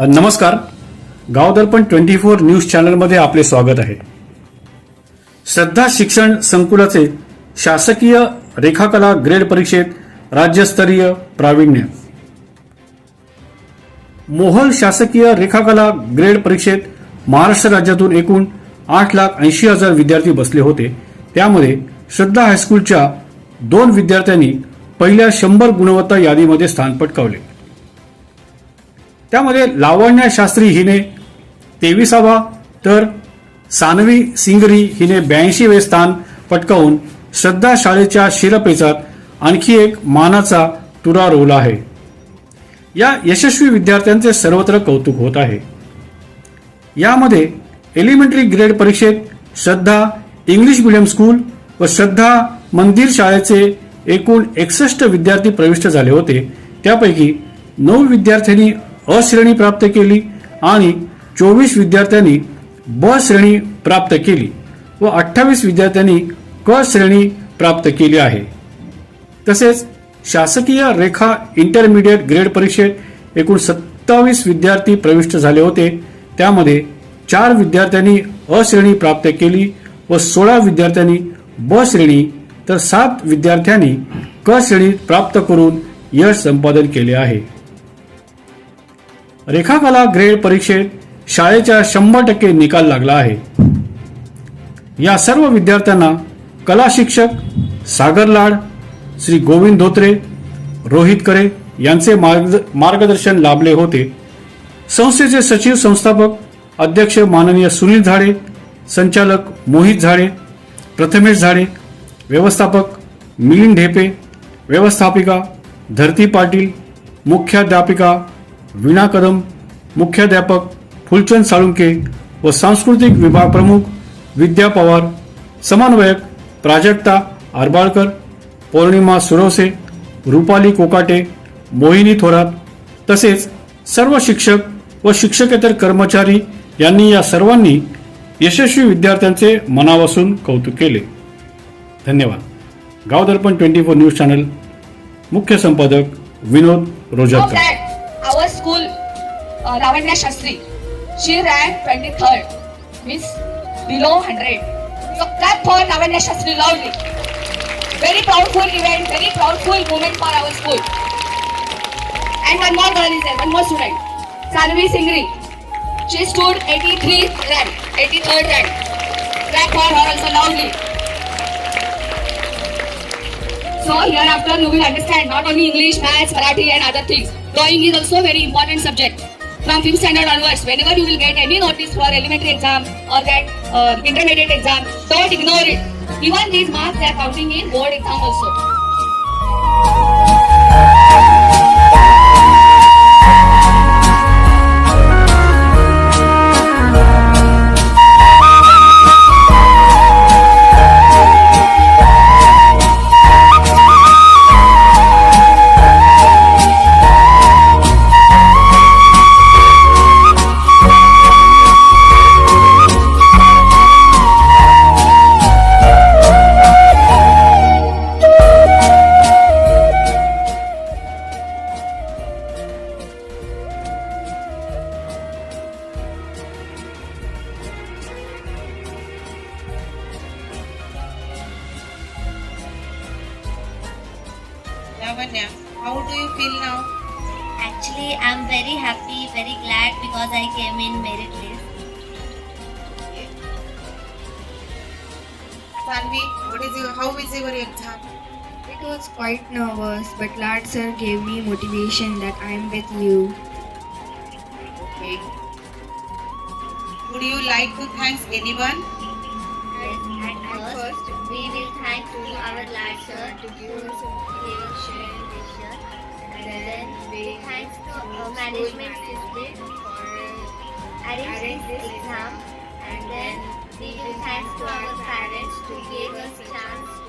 नमस्कार. Gavdarpan twenty four news चॅनलमध्ये आपले स्वागत आहे. श्रद्धा शिक्षण संकुलाचे शासकीय रेखाकला ग्रेड परीक्षेत राज्यस्तरीय प्रावीण्य. मोहल शासकीय रेखाकला ग्रेड परीक्षेत महाराष्ट्र राज्यातून एकूण आठ लाख ऐंशी हजार विद्यार्थी बसले होते. त्यामध्ये श्रद्धा हायस्कूलच्या दोन विद्यार्थ्यांनी पहिल्या शंभर गुणवत्ता यादीमध्ये स्थान पटकावले. त्यामध्ये लावण्या शास्त्री हिने तेविसावा तर सानवी सिंगरी हिने ब्याऐंशीवे स्थान पटकावून श्रद्धा शाळेच्या शिरपेचात आणखी एक मानाचा तुरा रोवला आहे. या यशस्वी विद्यार्थ्यांचे सर्वत्र कौतुक होत आहे. यामध्ये एलिमेंटरी ग्रेड परीक्षेत श्रद्धा इंग्लिश मिडियम स्कूल व श्रद्धा मंदिर शाळेचे एकूण एकसष्ट विद्यार्थी प्रविष्ट झाले होते. त्यापैकी नऊ विद्यार्थ्यांनी अ श्रेणी प्राप्त केली आणि चोवीस विद्यार्थ्यांनी ब श्रेणी प्राप्त केली व अठ्ठावीस विद्यार्थ्यांनी क श्रेणी प्राप्त केली आहे. तसेच शासकीय रेखा इंटरमिडिएट ग्रेड परीक्षेत एकूण सत्तावीस विद्यार्थी प्रविष्ट झाले होते. त्यामध्ये चार विद्यार्थ्यांनी अ श्रेणी प्राप्त केली व सोळा विद्यार्थ्यांनी ब श्रेणी तर सात विद्यार्थ्यांनी क श्रेणी प्राप्त करून यश संपादन केले आहे. रेखाकला ग्रेड परीक्षेत शाळेच्या शंभर टक्के निकाल लागला आहे. या सर्व विद्यार्थ्यांना कला शिक्षक सागर लाड श्री गोविंद धोत्रे रोहित करे यांचे मार्ग- मार्गदर्शन लाभले होते. संस्थेचे सचिव संस्थापक अध्यक्ष माननीय सुनील झाडे संचालक मोहित झाडे प्रथमेश झाडे व्यवस्थापक मिलिंद ढेपे व्यवस्थापिका धरती पाटील मुख्याध्यापिका वीणा कदम मुख्याध्यापक फुलचंद साळुंके व सांस्कृतिक विभाग प्रमुख विद्या पवार समन्वयक प्राजक्ता आरबाळकर पौर्णिमा सुरवसे रुपाली कोकाटे मोहिनी थोरात तसेच सर्व शिक्षक व शिक्षकेतर कर्मचारी यांनी या सर्वांनी यशस्वी विद्यार्थ्यांचे मनापासून कौतुक केले. धन्यवाद. Gavdarpan twenty four news channel मुख्य संपादक Vinod Of uh, Shastri, she ranked 23rd, means below 100. So clap for Lavanya Shastri loudly. Very proudful event, very proudful moment for our school. And one more girl is there, one more student, Sanvi Singri. She stood 83rd rank, 83rd rank. Clap for her also loudly. So hereafter you will understand not only English, Maths, Marathi and other things. Drawing is also very important subject. From 5th standard onwards, whenever you will get any notice for elementary exam or that uh, intermediate exam, don't ignore it. Even these marks are counting in board exam also. Lavanya, how do you feel now? Actually, I'm very happy, very glad because I came in merit list. Sanvi, what is your, how is your exam? It was quite nervous, but Lad sir gave me motivation that I am with you. Okay. Would you like to thank anyone? First, we will thank to our sir to give us this year. And then we thanks to uh, management system for arranging this exam. And then we will thanks to our parents to give us chance